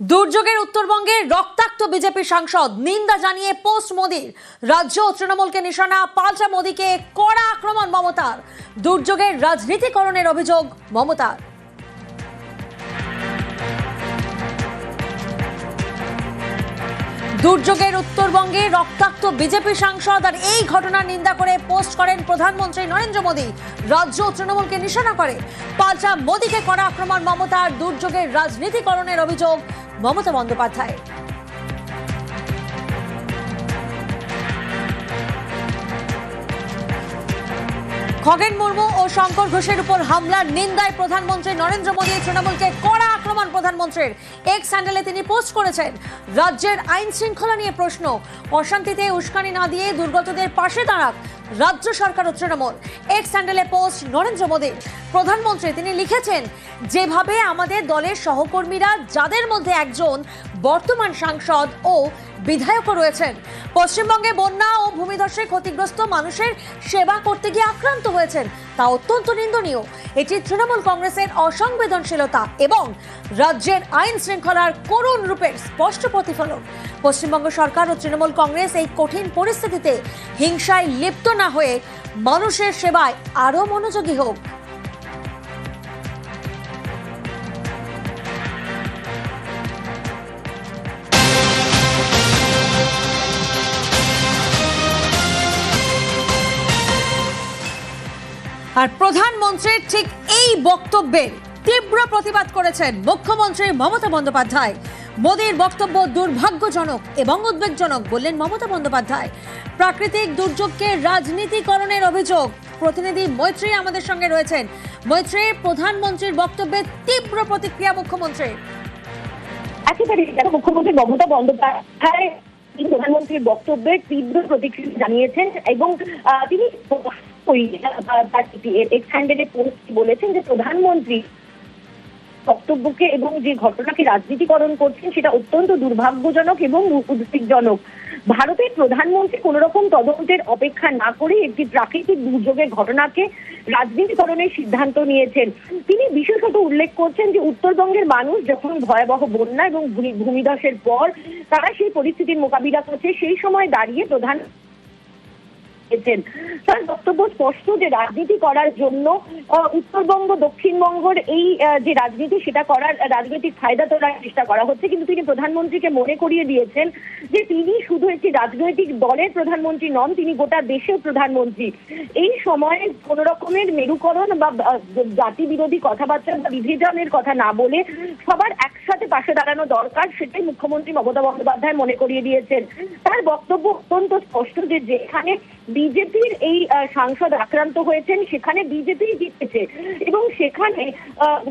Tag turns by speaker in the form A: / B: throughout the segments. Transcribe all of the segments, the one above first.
A: দুর্যোগের উত্তরবঙ্গে রক্তাক্ত বিজেপি সাংসদ নিন্দা জানিয়ে পোস্ট মোদির। রাজ্য ও তৃণমূলকে নিশানা, পাল্টা মোদীকে কড়া আক্রমণ মমতার। দুর্যোগের রাজনীতিকরণের অভিযোগ মমতার। দুর্যোগের উত্তরবঙ্গে রক্তাক্ত বিজেপি সাংসদ আর এই ঘটনার নিন্দা করে পোস্ট করেন প্রধানমন্ত্রী নরেন্দ্র মোদী। রাজ্য তৃণমূলকে নিশানা করে। পাল্টা মোদীকে করা আক্রমণ মমতার দুর্যোগের রাজনীতিকরণের অভিযোগ মমতা বন্দ্যোপাধ্যায় খগেন মুর্মু ও শঙ্কর ঘোষের উপর হামলার নিন্দায় প্রধানমন্ত্রী নরেন্দ্র মোদী তৃণমূলকে কড়া আক্রমণ প্রধানমন্ত্রীর। এক স্যান্ডেলে তিনি পোস্ট করেছেন, রাজ্যের আইন শৃঙ্খলা নিয়ে প্রশ্ন। অশান্তিতে উস্কানি না দিয়ে দুর্গতদের পাশে দাঁড়াক রাজ্য সরকার ও তৃণমূল। এক স্যান্ডেলে পোস্ট নরেন্দ্র মোদী প্রধানমন্ত্রী, তিনি লিখেছেন, যেভাবে আমাদের দলের সহকর্মীরা, যাদের মধ্যে একজন বর্তমান সাংসদ ও বিধায়কও রয়েছেন, পশ্চিমবঙ্গে বন্যা ও ভূমিধসে ক্ষতিগ্রস্ত মানুষের সেবা করতে গিয়ে আক্রান্ত হয়েছেন, তা অত্যন্ত নিন্দনীয়। এটি তৃণমূল কংগ্রেসের অসংবেদনশীলতা এবং রাজ্যের আইন শৃঙ্খলার করুণ রূপের স্পষ্ট প্রতিফলন। পশ্চিমবঙ্গ সরকার ও তৃণমূল কংগ্রেস এই কঠিন পরিস্থিতিতে হিংসায় লিপ্ত না হয়ে মানুষের সেবায় আরও মনোযোগী হোক। আর প্রধানমন্ত্রীর ঠিক এই বক্তব্যের তীব্র প্রতিবাদ করেছেন মুখ্যমন্ত্রী মমতা বন্দ্যোপাধ্যায়। মোদীর বক্তব্য দুর্ভাগ্যজনক এবং উদ্বেগজনক বললেন মমতা বন্দ্যোপাধ্যায়। প্রাকৃতিক দুর্যোগকে রাজনীতিকরণের অভিযোগ। প্রতিনিধি মৈত্রী আমাদের সঙ্গে রয়েছেন। মৈত্রী, প্রধানমন্ত্রীর বক্তব্যে তীব্র প্রতিক্রিয়া মুখ্যমন্ত্রী।
B: মুখ্যমন্ত্রী মমতা বন্দ্যোপাধ্যায় প্রধানমন্ত্রীর বক্তব্যে তীব্র প্রতিক্রিয়া জানিয়েছেন এবং তিনি বলেছেন যে প্রধানমন্ত্রী বক্তব্যকে এবং যে ঘটনাকে রাজনীতিকরণ করছেন সেটা অত্যন্ত দুর্ভাগ্যজনক এবং উদ্বেগজনক। ভারতের প্রধানমন্ত্রী কোন রকম তদন্তের অপেক্ষা না করে একটি প্রাকৃতিক দুর্যোগের ঘটনাকে রাজনীতিকরণের সিদ্ধান্ত নিয়েছেন। তিনি বিশেষত উল্লেখ করছেন যে উত্তরবঙ্গের মানুষ যখন ভয়াবহ বন্যা এবং ভূমি- ভূমিধসের পর তারা সেই পরিস্থিতির মোকাবিলা করছে, সেই সময় দাঁড়িয়ে প্রধান দিয়েছেন। তার বক্তব্য স্পষ্ট যে রাজনীতি করার জন্য উত্তরবঙ্গ, দক্ষিণবঙ্গের এই যে রাজনীতি, সেটা করার রাজনৈতিক ফায়দা তোলার চেষ্টা করা হচ্ছে কিন্তু তিনি প্রধানমন্ত্রীকে মনে করিয়ে দিয়েছেন যে তিনি শুধু একটি রাজনৈতিক দলের প্রধানমন্ত্রী নন, তিনি গোটা দেশের প্রধানমন্ত্রী এই সময়ে কোন রকমের মেরুকরণ বা জাতি বিরোধী কথাবার্তা বা বিভাজনের কথা না বলে সবার একসাথে পাশে দাঁড়ানো দরকার, সেটাই মুখ্যমন্ত্রী মমতা বন্দ্যোপাধ্যায় মনে করিয়ে দিয়েছেন। তার বক্তব্য অত্যন্ত স্পষ্ট যে যেখানে বিজেপির এই সাংসদ আক্রান্ত হয়েছেন, সেখানে বিজেপি জিতেছে। এবং সেখানে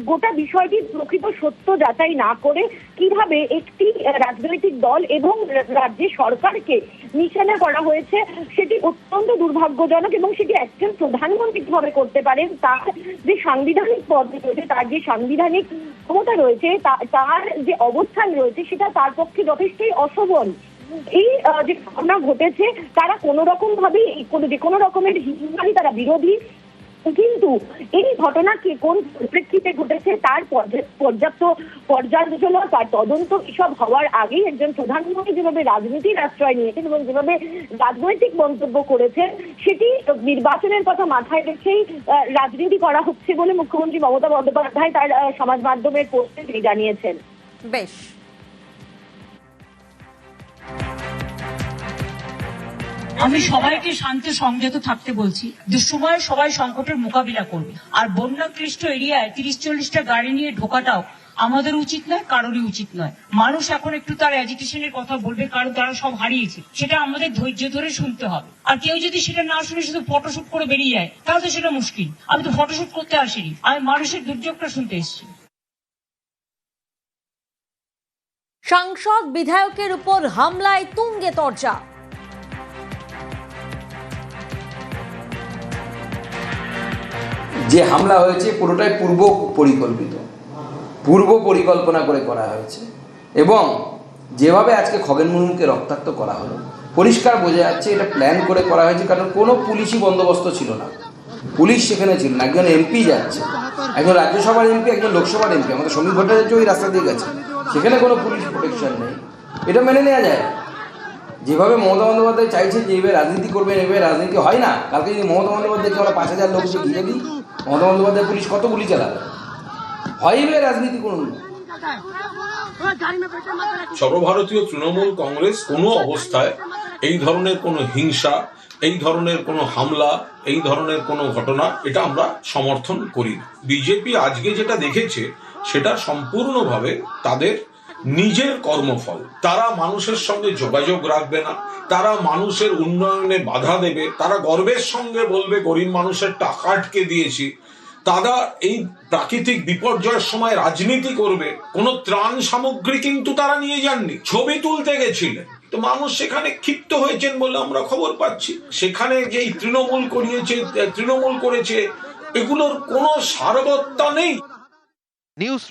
B: গোটা বিষয়টির প্রকৃত সত্য যাচাই না করে কীভাবে একটি রাজনৈতিক দল এবং রা- রাজ্যের সরকারকে নিশানা করা হয়েছে, সেটি অত্যন্ত দুর্ভাগ্যজনক এবং সেটি একজন প্রধানমন্ত্রী কীভাবে করতে পারেন, তার যে সাংবিধানিক পদ রয়েছে, তার যে সাংবিধানিক ক্ষমতা রয়েছে তা- তার যে অবস্থান রয়েছে, সেটা তার পক্ষে যথেষ্টই অশোভন এই যে ঘটনা ঘটেছে, তারা কোনো রকম ভাবে কোনো, যে কোনো রকমের হিন্দুবাদী তারা বিরোধী। কিন্তু এই ঘটনা কে, কোন পরিপ্রেক্ষিতে ঘটেছে, তার পর্যা- পর্যাপ্ত পর্যালোচনা তার তদন্ত এসব হওয়ার আগেই একজন প্রধানমন্ত্রী যেভাবে রাজনীতির আশ্রয় নিয়েছেন এবং যেভাবে রাজনৈতিক মন্তব্য করেছেন, সেটি নির্বাচনের কথা মাথায় রেখেই রাজনীতি করা হচ্ছে বলে মুখ্যমন্ত্রী মমতা বন্দ্যোপাধ্যায় তার সমাজ মাধ্যমের পোস্টে তিনি জানিয়েছেন।
A: বেশ।
C: আমি সবাইকে শান্তি, সংযত থাকতে বলছি। দুঃসময়ে সবাই সংকটের মোকাবিলা করবে। আর বন্যাক্লিষ্ট এরিয়ায় তিরিশ চল্লিশটা গাড়ি নিয়ে ঢোকাটাও আমাদের উচিত নয়, কারোরই উচিত নয়। মানুষ এখন একটু তার অ্যাজিটেশনের কথা বলবে, কারণ তারা সব হারিয়েছে। সেটা আমাদের ধৈর্য ধরে শুনতে হবে। আর কেউ যদি সেটা না শুনে শুধু ফটোশুট করে বেরিয়ে যায়, তাহলে তো সেটা মুশকিল। আমি তো ফটোশুট করতে আসিনি। আমি মানুষের দুর্যোগটা শুনতে এসেছি।
A: সাংসদ বিধায়কের উপর হামলায় তুঙ্গে তর্জা।
D: যে হামলা হয়েছে পুরোটাই পূর্ব পরিকল্পিত। পূর্ব পরিকল্পনা করে করা হয়েছে। এবং যেভাবে আজকে খগেন মুর্মুকে রক্তাক্ত করা হলো, পরিষ্কার বোঝা যাচ্ছে এটা প্ল্যান করে করা হয়েছে, কারণ কোনো পুলিশি বন্দোবস্ত ছিল না। পুলিশ সেখানে ছিল না, একজন এমপি যাচ্ছে, একজন রাজ্যসভার এমপি একজন লোকসভার এমপি আমাদের সমীর ভট্টাচার্য ওই রাস্তা দিয়ে গেছে। সেখানে কোনো পুলিশ প্রোটেকশন নেই। এটা মেনে নেওয়া যায়। যেভাবে মমতা বন্দ্যোপাধ্যায় চাইছে যে এভাবে রাজনীতি করবেন, এভাবে রাজনীতি হয় না। কালকে যদি মমতা বন্দ্যোপাধ্যায়কে আমরা পাঁচ হাজার লোককে ঘিরে দিই মমতা বন্দ্যোপাধ্যায় পুলিশ কত গুলি চালাবে হয় রাজনীতি
E: সর্বভারতীয় তৃণমূল কংগ্রেস কোনো অবস্থায় এই ধরনের কোনো হিংসা, এই ধরনের কোনো হামলা, এই ধরনের কোনো ঘটনা, এটা আমরা সমর্থন করি বিজেপি আজকে যেটা দেখেছে, সেটা সম্পূর্ণভাবে তাদের নিজের কর্মফল। তারা মানুষের সঙ্গে যোগাযোগ রাখবে না। তারা মানুষের উন্নয়নে বাধা দেবে। তারা গর্বের সঙ্গে বলবে, গরিব মানুষের টাকা আটকে দিয়েছি। তারা এই প্রাকৃতিক বিপর্যয়ের সময় রাজনীতি করবে। কোনো ত্রাণ সামগ্রী কিন্তু তারা নিয়ে যাননি। ছবি তুলতে গেছিলেন। তো মানুষ সেখানে ক্ষিপ্ত হয়েছেন বলে আমরা খবর পাচ্ছি। সেখানে যেই তৃণমূল করিয়েছে, তৃণমূল করেছে, এগুলোর কোনো সারবত্তা নেই।
F: নিউজ